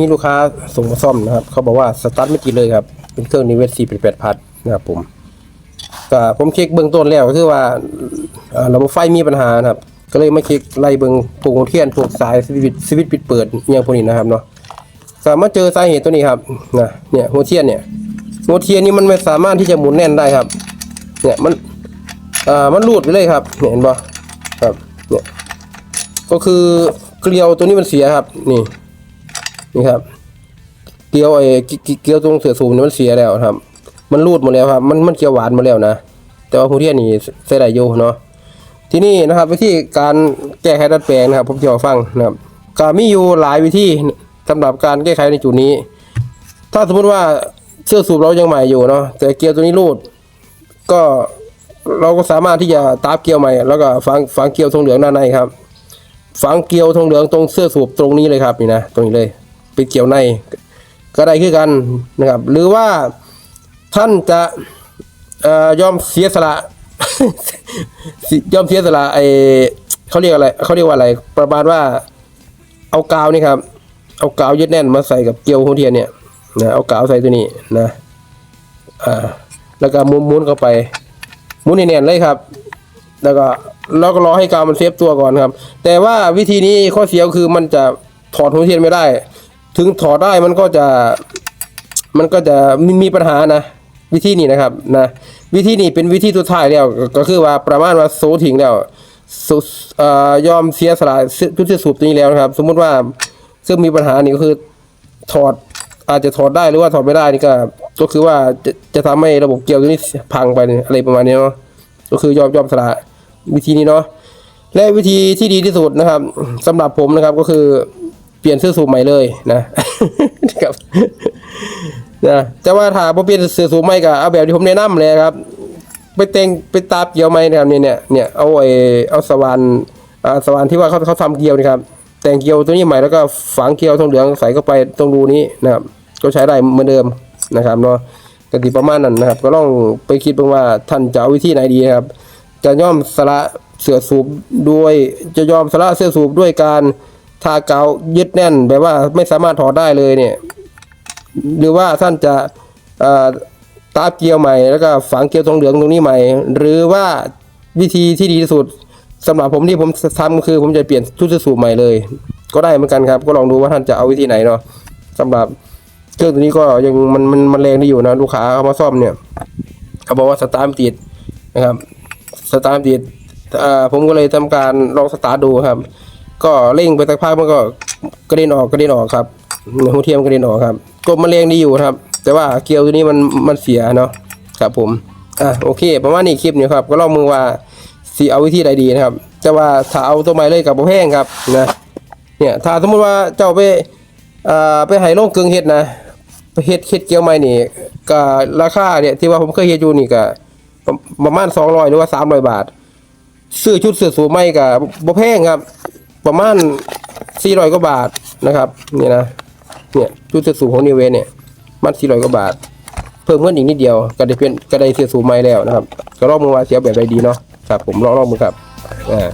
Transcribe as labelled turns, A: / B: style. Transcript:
A: นี้ลูกค้าส่งมาซ่อมนะครับ เขาบอกว่าสตาร์ทไม่ติดเลยครับ เป็นเครื่องนิเวศ488พัดนะครับผมก็ผมเช็คเบื้องต้นแล้วก็คือว่าระบบไฟมีปัญหานะครับ ก็เลยมาเช็คไล่เบื้องพวกหัวเทียนพวกสายสวิตช์สวิตปิดเปิดอย่างพวกนี้นะครับเนาะก็มาเจอสาเหตุตัวนี้ครับนะเนี่ยหัวเทียนเนี่ยหัวเทียนนี้มันไม่สามารถที่จะหมุนแน่นได้ครับ เนี่ยมันอ่อมันรูดไปเลยครับเห็นปะครับเนี่ยก็คือเกลียวตัวนี้มันเสียครับ นี่ นี่ครับ เกลียวไอ้เกเกเกลียวตรงเสือสูบเนี่ยมันเสียแล้วครับ มันรูดหมดแล้วครับ มันมันเกลียวหวานหมดแล้วนะ แต่ว่าผู้เทียนนี่ใส่ได้อยู่เนาะ ที่นี่นะครับ วิธีการแก้ไขดัดแปลงนะครับ ผมจะเอาฟังนะครับก็มีอยู่หลายวิธีสำหรับการแก้ไขในจุดนี้ ถ้าสมมติว่าเสื้อสูบเรายังใหม่อยู่เนาะ แต่เกลียวตัวนี้รูด ก็เราก็สามารถที่จะตาบเกลียวใหม่แล้วก็ฝังฝังเกลียวทองเหลืองด้านในครับ ฝังเกลียวทองเหลืองตรงเสื้อสูบตรงนี้เลยครับนี่นะตรงนี้เลย เป็นเกลียวในก็ได้คือกันนะครับ หรือว่าท่านจะอยอมเสียสละยอมเสียสละไอเขาเรียกอะไรเขาเรียกว่าอะไร ประมาณว่าเอากาวนี่ครับ เอากาวยึดแน่นมาใส่กับเกลียวหัวเทียนเนี่ยนะเอากาวใส่ตัวนี้นะอ่าแล้วก็หมุนมุนเข้าไปหมุนให้แน่นเลยครับ แล้วก็เราก็รอให้กาวมันเซฟตัวก่อนครับ แต่ว่าวิธีนี้ข้อเสียคือมันจะถอดหัวเทียนไม่ได้ ถึงถอดได้มันก็จะมันก็จะมีมีปัญหานะ วิธีนี้นะครับนะวิธีนี้เป็นวิธีสุดท้ายแล้วก็คือว่าประมาณว่าโซทิ้งแล้วสุเอ่อยอมเสียสละชุดที่สูบตัวนี้แล้วนะครับ สมมุติว่าซึ่งมีปัญหานี่ก็คือถอดอาจจะถอดได้หรือว่าถอดไม่ได้นี่ก็ก็คือว่าจะจะทำให้ระบบเกียวตัวนี้พังไปอะไรประมาณนี้เนาะก็คือยอมยอมสละวิธีนี้เนาะและวิธีที่ดีที่สุดนะครับสำหรับผมนะครับก็คือ เปลี่ยนเสื้อสูบใหม่เลยนะครับนะแต่ว่าถ้าบ่เปลี่ยนเสื้อสูบใหม่ก็เอาแบบที่ผมแนะนำเลยครับ ไปแต่งไปตาเกี่ยวไหมนะครับเนี่ยเนี่ยเนี่ยเอาไอ้เอาสว่านอ่าสว่านที่ว่าเขาเขาทำเกลียวนี่ครับ แต่งเกลียวตัวนี้ใหม่แล้วก็ฝังเกลียวทองเหลืองใส่เข้าไปตรงรูนี้นะครับ ก็ใช้ได้เหมือนเดิมนะครับเนาะกติประมาณนั้นนะครับ ก็ลองไปคิดบ้างว่าท่านจะเอาวิธีไหนดีครับ จะย่อมสละเสื้อสูบด้วยจะยอมสละเสื้อสูบด้วยการ ทากาวยึดแน่นแบบว่าไม่สามารถถอดได้เลยเนี่ย หรือว่าท่านจะตาเกลียวใหม่แล้วก็ฝังเกลียวทองเหลืองตรงนี้ใหม่ หรือว่าวิธีที่ดีที่สุดสำหรับผมที่ผมทำก็คือ ผมจะเปลี่ยนชุดสูบใหม่เลย ก็ได้เหมือนกันครับ ก็ลองดูว่าท่านจะเอาวิธีไหนเนาะสำหรับเครื่องตัวนี้ก็ยังมันมันมันแรงได้อยู่นะลูกค้าเขามาซ่อมเนี่ยเขาบอกว่าสตาร์ทไม่ติดนะครับสตาร์ทไม่ติดผมก็เลยทำการลองสตาร์ทดูครับ ก็เร่งไปสักพักมันก็กระเด็นออกกระเด็นออกครับหัวเทียมกระเด็นออกครับกบมันแรงดีอยู่ครับ แต่ว่าเกลียวตัวนี้มันมันเสียเนาะครับผมอะโอเคประมาณนี้คลิปนี้ครับ ก็ลองมือว่าสีเอาวิธีใดดีนะครับจะว่าถ้าเอาตัวใหม่เลยกับบ่แพงครับนะเนี่ยถ้าสมมติว่าเจ้าไปอ่าไปให้โรงกึ่งเฮ็ดนะเฮ็ดเฮ็ดเกลียวใหม่นี่ก็ราคาเนี่ยที่ว่าผมเคยเฮ็ดอยู่นี่ก็ประประมาณ200หรือว่า300บาท ซื้อชุดเสื้อสูทใหม่กับบ่แพงครับ ประมาณ400กว่าบาทนะครับนี่นะเนี่ยชุดเสื้อสูงของนิเวเนี่ยมัน400กว่าบาท เพิ่มเงินอีกนิดเดียวก็ได้เป็นก็ได้เสื้อสูงใหม่แล้วนะครับก็ลอบมือว่าเสียแบบใดดีเนาะครับผมลองลองมือครับอ่า